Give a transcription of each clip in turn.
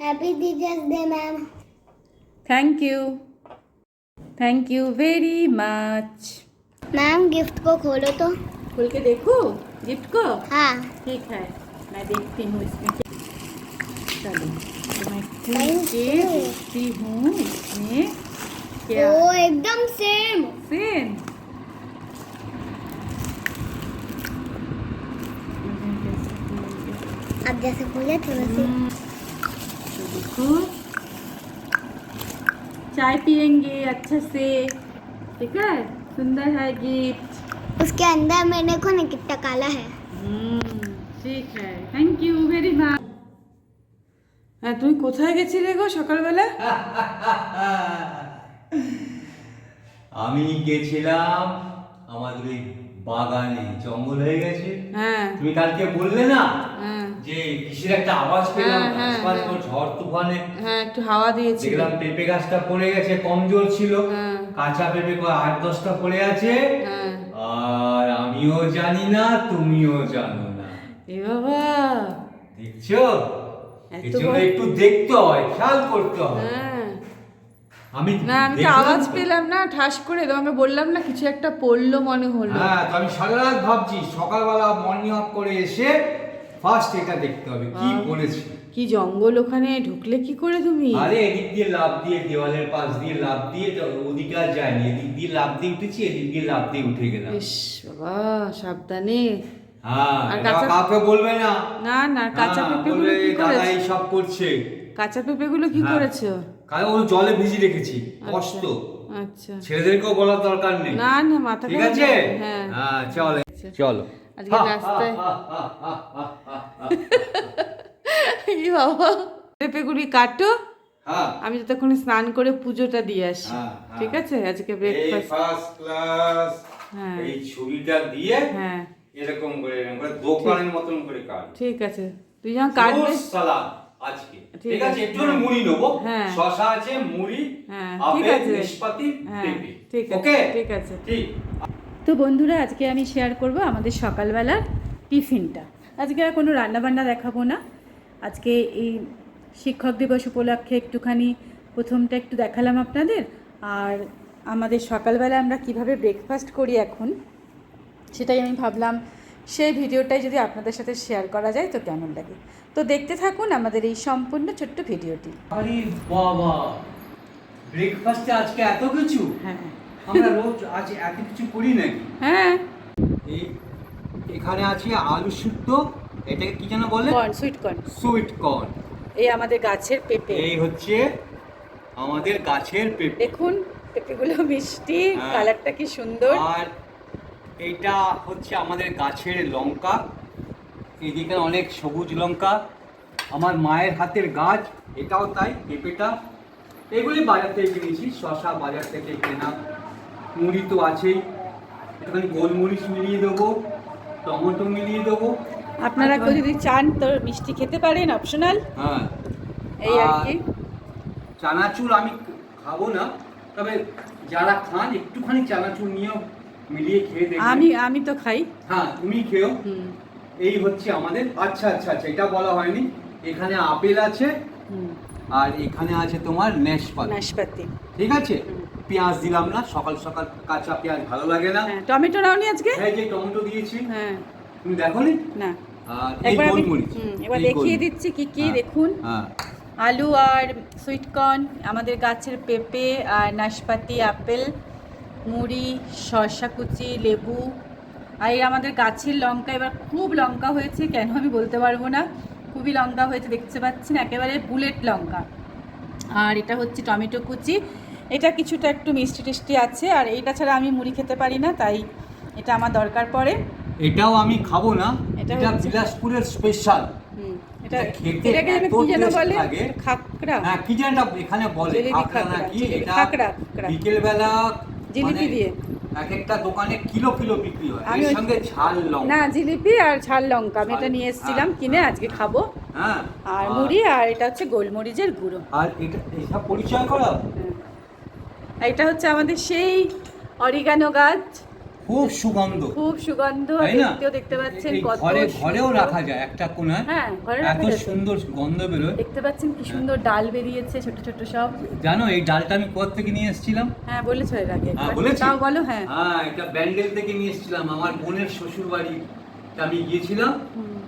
Happy teachers day ma'am thank you thank you very much ma'am gift को खोलो तो। खोल के देखो गिफ्ट को? हाँ। ठीक है। मैं देखती हूँ इसमें क्या चलो तो मैं खोल के. देखती हूँ इसमें क्या ओ एकदम सेम सेम आप जैसे बोले थे वैसे। तो देखो चाय पियेंगे अच्छे से ठीक है सुंदर है गिफ्ट उसके अंदर मैंने देखो ना कितना काला है হুম, ঠিক হ্যাঁ থ্যাংক ইউ ভেরি মাচ হ্যাঁ তুমি কোথায় গেছিলে গো সকালবেলা আমি গেছিলাম আমাদের ওই বাগানে জঙ্গল হয়ে গেছে। হ্যাঁ। তুমি কালকে বললে না হ্যাঁ। যে কিসের একটা আওয়াজ পেলাম হ্যাঁ, আশপাশ হ্যাঁ। ঝড় তুফানে। হ্যাঁ একটু হাওয়া দিয়েছিল। দেখলাম পেঁপে গাছটা পড়ে গেছে কমজোর ছিল। কাঁচা পেঁপে কয় আট দশটা পড়ে আছে। আর আমিও জানি না তুমিও জানো না। এ বাবা। দেখছ? একটু দেখতে হয় খেয়াল করতে হ্যাঁ। আমি না আমি তো আওয়াজ পেলাম না ঠাস করে তোমাকে বললাম না কিছু একটা পড়ল মনে হলো। হ্যাঁ তো আমি সারা রাত ভাবছি সকালবেলা মর্নিং ওয়াক করে এসে ফার্স্ট এটা দেখতে হবে কি বাহ। কি জঙ্গল ওখানে ঢুকলে কি করে তুমি? আরে এদিক দিয়ে লাভ দিয়ে দেওয়ালের পাশ দিয়ে লাভ দিয়ে ওদিকে আর যায়নি এদিক দিয়ে লাভ দিয়ে উঠেছি এদিক দিয়ে লাভ দিয়ে উঠে গেলাম। ইস বাবা সাবধানে। হ্যাঁ আর কাঁচা- কাউকে বলবে না। না না কাঁচা পেঁপেগুলো বলবে, কি দাদা করেছ? এই সব করছে। কাঁচা পেঁপেগুলো কি হ্যাঁ। করেছ? কারণ জলে রেখেছি কষ্ট। আচ্ছা। ছেলেদেরকেও বলার দরকার নেই। না না মাথা ঠিক আছে? হ্যাঁ চলো। আচ্ছা। আজকে রাস্তায় এই বাবা। পেঁপেগুলি কাটো। আমি ততক্ষণ স্নান করে পুজোটা দিয়ে আসি। ঠিক আছে? আজকে ব্রেকফাস্ট ফার্স্ট ক্লাস হ্যাঁ। এই ছবিটা দিয়ে হ্যাঁ। এরকম করে এরকম করে দোকানের মতন করে কাট। ঠিক আছে। তুই যখন কাটবে সালাদ। আজকে। ঠিক আছে? একটু। মুড়ি নেব। হ্যাঁ। শশা আছে মুড়ি হ্যাঁ, আপেল। নাশপাতি হ্যাঁ, ঠিক আছে, ঠিক আছে। ঠিক। তো বন্ধুরা আজকে আমি শেয়ার করব আমাদের সকালবেলার টিফিনটা। আজকে আর কোনো রান্নাবান্না দেখাবো না। আজকে এই শিক্ষক দিবস উপলক্ষে একটুখানি প্রথমটা একটু দেখালাম আপনাদের। আর আমাদের সকালবেলা আমরা কীভাবে ব্রেকফাস্ট করি এখন সেটাই আমি ভাবলাম সেই ভিডিওটাই যদি আপনাদের সাথে শেয়ার করা যায় তো কেমন লাগে? তো দেখতে থাকুন আমাদের এই সম্পূর্ণ ছোট্ট ভিডিওটি। আরে বাবা! ব্রেকফাস্টে আজকে এত কিছু? হ্যাঁ। আমরা রোজ আজ এত কিছু করি নাকি? হ্যাঁ। এই এখানে আছে আলু শুদ্ধ এটাকে কি যেন বলে? Corn sweet corn sweet corn এই আমাদের গাছের পেঁপে। এই হচ্ছে আমাদের গাছের পেঁপে। দেখুন পেঁপেগুলো মিষ্টি হ্যাঁ। কালারটা কি সুন্দর। আর এইটা হচ্ছে আমাদের গাছের লঙ্কা। এদিকে অনেক সবুজ লঙ্কা। আমার মায়ের হাতের গাছ এটাও তাই পেঁপেটা। এগুলি বাজার থেকে কিনেছি শশা বাজার থেকে কেনা। মুড়ি তো আছেই। একটুখানি গোলমরিচ মিলিয়ে দেবো টমেটো মিলিয়ে দেবো। আপনারা কেউ যদি চান তো মিষ্টি খেতে পারেন অপশনাল? হ্যাঁ। এই আর আর কি। চানাচুর আমি খাব না তবে যারা খান একটুখানি চানাচুর নিয়েও মিলিয়ে খেয়ে দেখবেন। আমি আমি তো খাই। হ্যাঁ তুমি খেও। এই হচ্ছে আমাদের। আচ্ছা আচ্ছা আচ্ছা এটা বলা হয়নি। এখানে আপেল আছে। আর এখানে আছে তোমার নেশপাতি নাশপাতি ঠিক আছে? পেঁয়াজ দিলাম না। সকাল সকাল কাঁচা পেঁয়াজ ভালো লাগে না। হ্যাঁ টমেটো নাওনি আজকে? এই যে টমেটো দিয়েছি। হ্যাঁ। তুমি দেখো নি। একবার আমি এবার দেখিয়ে দিচ্ছি কি কি হ্যাঁ, দেখুন। হ্যাঁ। আলু আর সুইট কর্ন আমাদের গাছের পেঁপে আর নাশপাতি আপেল। মুড়ি শসা কুচি লেবু। আর এই আমাদের গাছের লঙ্কা এবার খুব লঙ্কা হয়েছে কেন আমি বলতে পারব না। খুবই লঙ্কা হয়েছে দেখতে পাচ্ছেন একেবারে বুলেট লঙ্কা। আর এটা হচ্ছে টমেটো কুচি। এটা কিছুটা একটু মিষ্টি টিষ্টি আছে আর এইটা ছাড়া আমি মুড়ি খেতে পারি না তাই এটা আমার দরকার পড়ে। এটাও আমি খাব না এটা এটা বিলাসপুরের স্পেশাল এটা এটা খেতে এটাকে এত কি যেন বলে? লাগে। খাকরা হ্যাঁ কি যেন এখানে বলে খাকরা না কি এটা। বিকেল বেলা জিলিপি দিয়ে। এক একটা দোকানে কিলো কিলো বিক্রি হয়। আমি সঙ্গে ঝাল লঙ্কা। না জিলিপি আর ঝাল লঙ্কা। আমি এটা নিয়ে এসেছিলাম হ্যাঁ, কিনে হ্যাঁ। আজকে খাব। হ্যাঁ আর মুড়ি আর এটা হচ্ছে গোলমরিচের গুঁড়ো। আর এটা পরিচয় করা হ্যাঁ। এটা হচ্ছে আমাদের সেই অরিগানো গাছ। খুব সুগন্ধ। খুব সুগন্ধ দেখতেও দেখতে পাচ্ছেন কত ঘরে ঘরেও রাখা যায় একটা কোনায়। হ্যাঁ ঘরে এত। সুন্দর গন্ধ বেরোয়। দেখতে পাচ্ছেন কি সুন্দর ডাল বেরিয়েছে ছোট ছোট সব। জানো এই ডালটা আমি কোথা থেকে নিয়ে এসেছিলাম? হ্যাঁ বলেছ এর আগে হ্যাঁ। তাও বলো হ্যাঁ। হ্যাঁ এটা ব্যান্ডেল থেকে নিয়ে এসেছিলাম। আমার বোনের শ্বশুর বাড়ি আমি গিয়েছিলাম।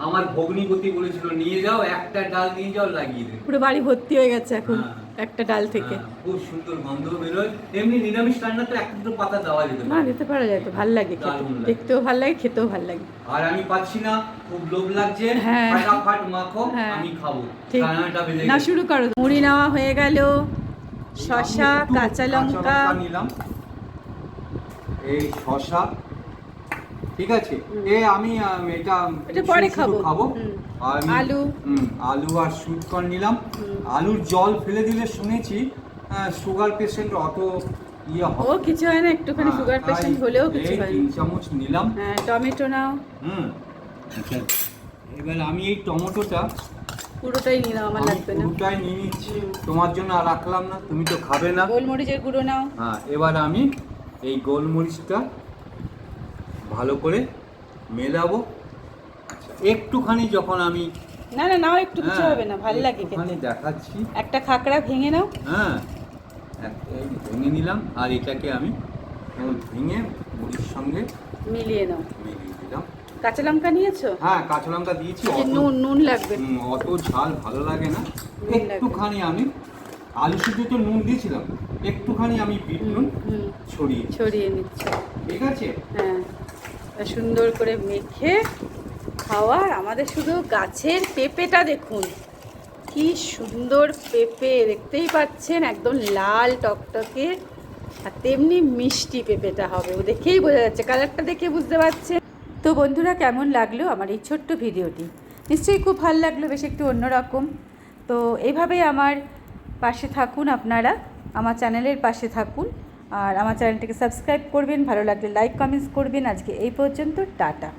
আমার ভগ্নিপতি বলেছিল নিয়ে যাও একটা ডাল নিয়ে যাও লাগিয়ে দেবে। পুরো বাড়ি ভর্তি হয়ে গেছে এখন। হ্যাঁ। একটা ডাল থেকে। হ্যাঁ, খুব সুন্দর গন্ধ বেরোয়। এমনি নিরামিষ রান্নাতে একটা দুটো পাতা দেওয়া যেতে না দিতে পারা যায় তো ভালো লাগে খেতে। দেখতেও ভালো লাগে খেতেও ভালো লাগে। আর আমি পাচ্ছি না খুব লোভ লাগছে। হ্যাঁ। ফাটাফাট মাখো হ্যাঁ। আমি খাব। রান্নাটা বেজে না শুরু করো। মুড়ি নেওয়া হয়ে গেল। শশা কাঁচা লঙ্কা নিলাম। এই শশা ঠিক আছে? এ আমি এটা এটা পরে খাব। খাব। আলু। আলু আর সুইট কর্ন নিলাম। আলুর জল ফেলে দিলে শুনেছি সুগার পেশেন্ট অত ইয়ে ও কিছু হয় না একটুখানি হ্যাঁ, সুগার পেশেন্ট হলেও কিছু হয় তিন চামচ নিলাম। হ্যাঁ টমেটো নাও। হুম আচ্ছা। এবার আমি এই টমেটোটা পুরোটাই নিলাম আমার আমি লাগবে না। পুরোটাই নিয়ে নিচ্ছি। তোমার জন্য আর রাখলাম না তুমি তো খাবে না। গোলমরিচের গুঁড়ো নাও। হ্যাঁ এবার আমি এই গোলমরিচটা ভালো করে মেলাবো। আচ্ছা, একটুখানি যখন আমি না না নাও একটু কিছু হ্যাঁ, হবে না ভালো লাগে একটুখানি দেখাচ্ছি। একটা খাকড়া ভেঙে নাও। হ্যাঁ এই ভেঙে নিলাম আর এটাকে আমি ভেঙে মুড়ির সঙ্গে মিলিয়ে নাও। মিলিয়ে দিলাম। কাঁচা লঙ্কা নিয়েছো? হ্যাঁ কাঁচা লঙ্কা দিয়েছি নুন নুন লাগবে। অত ঝাল ভালো লাগে না। একটুখানি আমি আলু শুধু তো নুন দিয়েছিলাম একটুখানি আমি বিট নুন ছড়িয়ে ছড়িয়ে নিচ্ছি। ঠিক আছে? হ্যাঁ। সুন্দর করে মেখে খাওয়ার আমাদের শুধু গাছের পেঁপেটা দেখুন। কি সুন্দর পেঁপে, দেখতেই পাচ্ছেন? একদম লাল টকটকে। আর তেমনি মিষ্টি পেঁপেটা হবে। ও দেখেই বোঝা যাচ্ছে, কালারটা দেখে বুঝতে পারছেন? তো বন্ধুরা, কেমন লাগল আমার এই ছোট্ট ভিডিওটি? নিশ্চয়ই খুব ভালো লাগল, বেশ একটু অন্যরকম। তো এইভাবেই আমার পাশে থাকুন আপনারা। আমার চ্যানেলের পাশে থাকুন। আর আমার চ্যানেলটিকে সাবস্ক্রাইব করবেন ভালো লাগলে লাইক কমেন্টস করবেন। আজকে এই পর্যন্ত টাটা।